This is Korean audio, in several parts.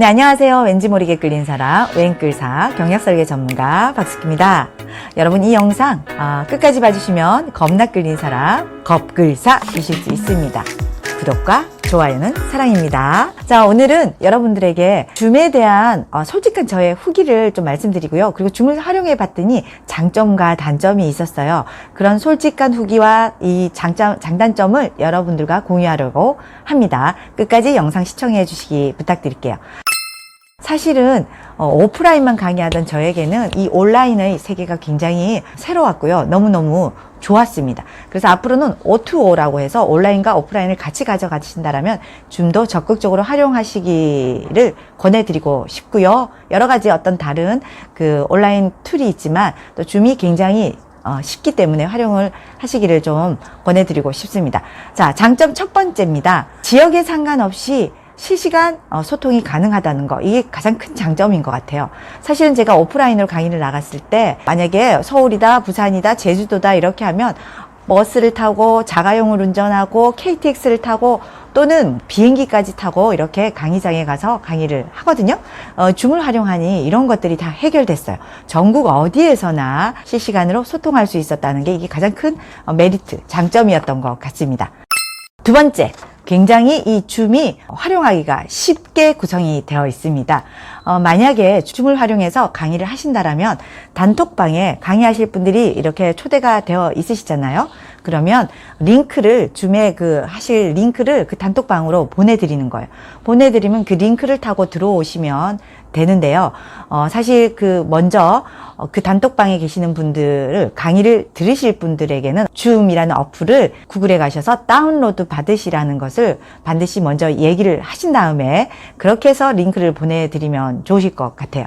네, 안녕하세요. 왠지 모르게 끌린 사람, 웬끌사, 경력설계 전문가 박숙입니다. 여러분, 이 영상 아, 끝까지 봐주시면 겁나 끌린 사람, 겁글사 되실 수 있습니다. 구독과 좋아요는 사랑입니다. 자, 오늘은 여러분들에게 줌에 대한 어, 솔직한 저의 후기를 좀 말씀드리고요. 그리고 줌을 활용해 봤더니 장점과 단점이 있었어요. 그런 솔직한 후기와 이 장점, 장단점을 여러분들과 공유하려고 합니다. 끝까지 영상 시청해 주시기 부탁드릴게요. 사실은 어, 오프라인만 강의하던 저에게는 이 온라인의 세계가 굉장히 새로웠고요. 너무너무 좋았습니다. 그래서 앞으로는 O2O라고 해서 온라인과 오프라인을 같이 가져가신다면 좀 더 적극적으로 활용하시기를 권해드리고 싶고요. 여러 가지 어떤 다른 그 온라인 툴이 있지만 또 줌이 굉장히 어, 쉽기 때문에 활용을 하시기를 좀 권해드리고 싶습니다. 자, 장점 첫 번째입니다. 지역에 상관없이 실시간 어, 소통이 가능하다는 거 이게 가장 큰 장점인 것 같아요. 사실은 제가 오프라인으로 강의를 나갔을 때 만약에 서울이다, 부산이다, 제주도다 이렇게 하면 버스를 타고 자가용을 운전하고 KTX를 타고 또는 비행기까지 타고 이렇게 강의장에 가서 강의를 하거든요. 어, 줌을 활용하니 이런 것들이 다 해결됐어요. 전국 어디에서나 실시간으로 소통할 수 있었다는 게 이게 가장 큰 어, 메리트, 장점이었던 것 같습니다. 두 번째, 굉장히 이 줌이 활용하기가 쉽게 구성이 되어 있습니다. 어, 만약에 줌을 활용해서 강의를 하신다라면 단톡방에 강의하실 분들이 이렇게 초대가 되어 있으시잖아요. 그러면 링크를 줌에 그 하실 링크를 그 단톡방으로 보내드리는 거예요. 보내드리면 그 링크를 타고 들어오시면 되는데요. 어, 사실 그 먼저 어, 그 단톡방에 계시는 분들을 강의를 들으실 분들에게는 줌이라는 어플을 구글에 가셔서 다운로드 받으시라는 것을 반드시 먼저 얘기를 하신 다음에 그렇게 해서 링크를 보내드리면 좋으실 것 같아요.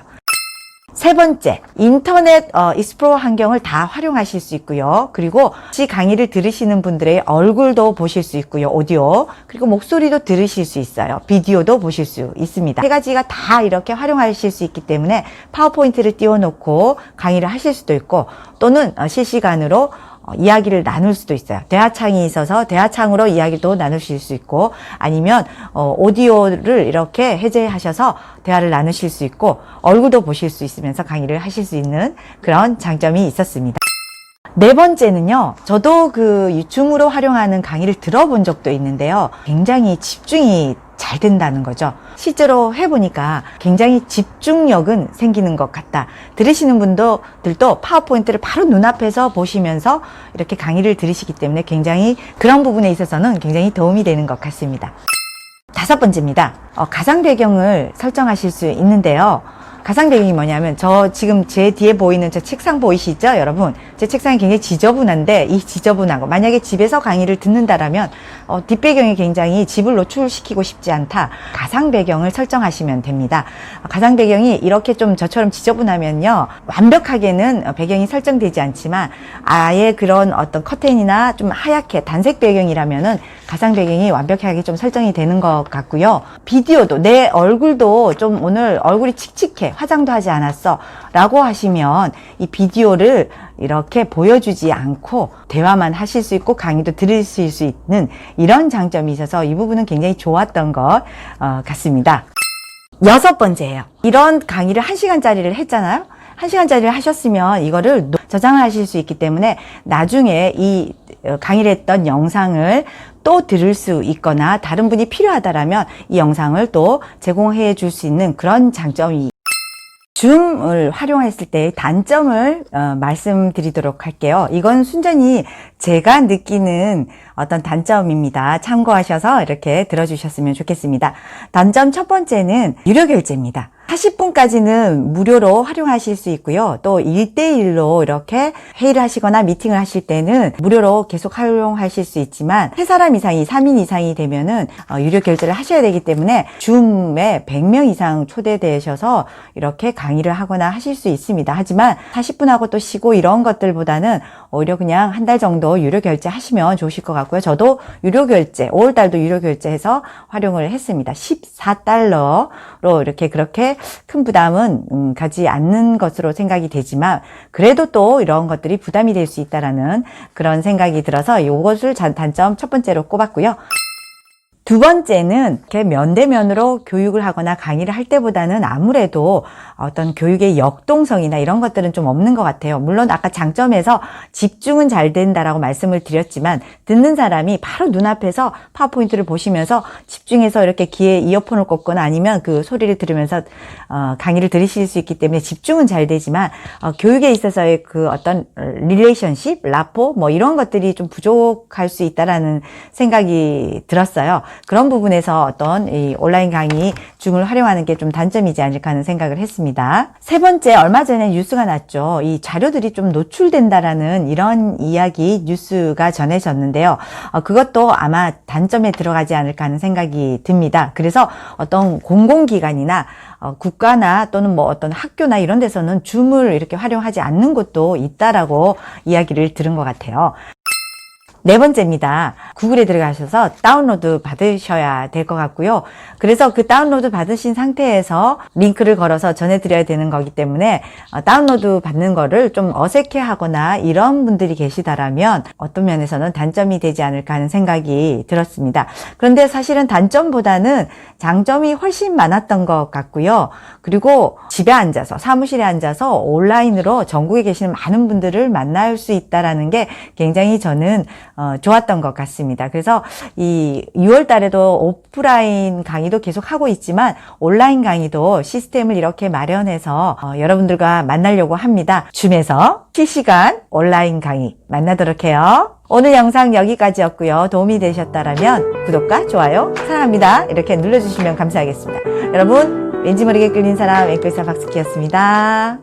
세 번째, 인터넷 어, 익스플로어 환경을 다 활용하실 수 있고요. 그리고 시 강의를 들으시는 분들의 얼굴도 보실 수 있고요. 오디오 그리고 목소리도 들으실 수 있어요. 비디오도 보실 수 있습니다. 세 가지가 다 이렇게 활용하실 수 있기 때문에 파워포인트를 띄워놓고 강의를 하실 수도 있고 또는 어, 실시간으로 어, 이야기를 나눌 수도 있어요. 대화창이 있어서 대화창으로 이야기도 나누실 수 있고 아니면 어, 오디오를 이렇게 해제하셔서 대화를 나누실 수 있고 얼굴도 보실 수 있으면서 강의를 하실 수 있는 그런 장점이 있었습니다. 네 번째는요, 저도 그 줌으로 활용하는 강의를 들어본 적도 있는데요. 굉장히 집중이 잘 된다는 거죠. 실제로 해보니까 굉장히 집중력은 생기는 것 같다. 들으시는 분도, 들도 파워포인트를 바로 눈앞에서 보시면서 이렇게 강의를 들으시기 때문에 굉장히 그런 부분에 있어서는 굉장히 도움이 되는 것 같습니다. 다섯 번째입니다. 어, 가상 배경을 설정하실 수 있는데요. 가상 배경이 뭐냐면 저 지금 제 뒤에 보이는 저 책상 보이시죠 여러분? 제 책상이 굉장히 지저분한데 이 지저분한 거 만약에 집에서 강의를 듣는다라면 어, 뒷배경이 굉장히 집을 노출시키고 싶지 않다. 가상 배경을 설정하시면 됩니다. 가상 배경이 이렇게 좀 저처럼 지저분하면요 완벽하게는 배경이 설정되지 않지만 아예 그런 어떤 커튼이나 좀 하얗게 단색 배경이라면은 가상 배경이 완벽하게 좀 설정이 되는 것 같고요. 비디오도 내 얼굴도 좀 오늘 얼굴이 칙칙해 화장도 하지 않았어 라고 하시면 이 비디오를 이렇게 보여주지 않고 대화만 하실 수 있고 강의도 들으실 수 있는 이런 장점이 있어서 이 부분은 굉장히 좋았던 것 어, 같습니다. 여섯 번째예요. 이런 강의를 한 시간짜리를 했잖아요. 한 시간짜리를 하셨으면 이거를 저장을 하실 수 있기 때문에 나중에 이 어, 강의를 했던 영상을 또 들을 수 있거나 다른 분이 필요하다라면 이 영상을 또 제공해 줄 수 있는 그런 장점이 줌을 활용했을 때의 단점을 어, 말씀드리도록 할게요. 이건 순전히 제가 느끼는 어떤 단점입니다. 참고하셔서 이렇게 들어주셨으면 좋겠습니다. 단점 첫 번째는 유료 결제입니다. 40분까지는 무료로 활용하실 수 있고요. 또 1대1로 이렇게 회의를 하시거나 미팅을 하실 때는 무료로 계속 활용하실 수 있지만 3사람 이상이 3인 이상이 되면은 어, 유료 결제를 하셔야 되기 때문에 줌에 100명 이상 초대되셔서 이렇게 강의 를 하거나 하실 수 있습니다. 하지만 40분 하고 또 쉬고 이런 것들보다는 오히려 그냥 한 달 정도 유료 결제 하시면 좋으실 것 같고요. 저도 유료 결제, 5월 달도 유료 결제해서 활용을 했습니다. 14달러로 이렇게 그렇게 큰 부담은 음, 가지 않는 것으로 생각이 되지만 그래도 또 이런 것들이 부담이 될 수 있다라는 그런 생각이 들어서 이것을 단점 첫 번째로 꼽았고요. 두 번째는 이렇게 면대면으로 교육을 하거나 강의를 할 때보다는 아무래도 어떤 교육의 역동성이나 이런 것들은 좀 없는 것 같아요. 물론 아까 장점에서 집중은 잘 된다라고 말씀을 드렸지만 듣는 사람이 바로 눈앞에서 파워포인트를 보시면서 집중해서 이렇게 귀에 이어폰을 꽂거나 아니면 그 소리를 들으면서 어, 강의를 들으실 수 있기 때문에 집중은 잘 되지만 어, 교육에 있어서의 그 어떤 릴레이션십, 라포 뭐 이런 것들이 좀 부족할 수 있다라는 생각이 들었어요. 그런 부분에서 어떤 이 온라인 강의 중을 활용하는 게 좀 단점이지 않을까 하는 생각을 했습니다. 세 번째, 얼마 전에 뉴스가 났죠. 이 자료들이 좀 노출된다라는 이런 이야기 뉴스가 전해졌는데요. 어, 그것도 아마 단점에 들어가지 않을까 하는 생각이 듭니다. 그래서 어떤 공공기관이나 어, 국가나 또는 뭐 어떤 학교나 이런 데서는 줌을 이렇게 활용하지 않는 곳도 있다라고 이야기를 들은 것 같아요. 네 번째입니다. 구글에 들어가셔서 다운로드 받으셔야 될 것 같고요. 그래서 그 다운로드 받으신 상태에서 링크를 걸어서 전해드려야 되는 거기 때문에 어, 다운로드 받는 거를 좀 어색해 하거나 이런 분들이 계시다라면 어떤 면에서는 단점이 되지 않을까 하는 생각이 들었습니다. 그런데 사실은 단점보다는 장점이 훨씬 많았던 것 같고요. 그리고 집에 앉아서 사무실에 앉아서 온라인으로 전국에 계시는 많은 분들을 만날 수 있다라는 게 굉장히 저는 어, 좋았던 것 같습니다. 그래서 이 6월 달에도 오프라인 강의도 계속 하고 있지만 온라인 강의도 시스템을 이렇게 마련해서 어, 여러분들과 만나려고 합니다. 줌에서 실시간 온라인 강의 만나도록 해요. 오늘 영상 여기까지였고요. 도움이 되셨다라면 구독과 좋아요 사랑합니다. 이렇게 눌러주시면 감사하겠습니다. 여러분 왠지 모르게 끌린 사람 앵글사 박스키였습니다.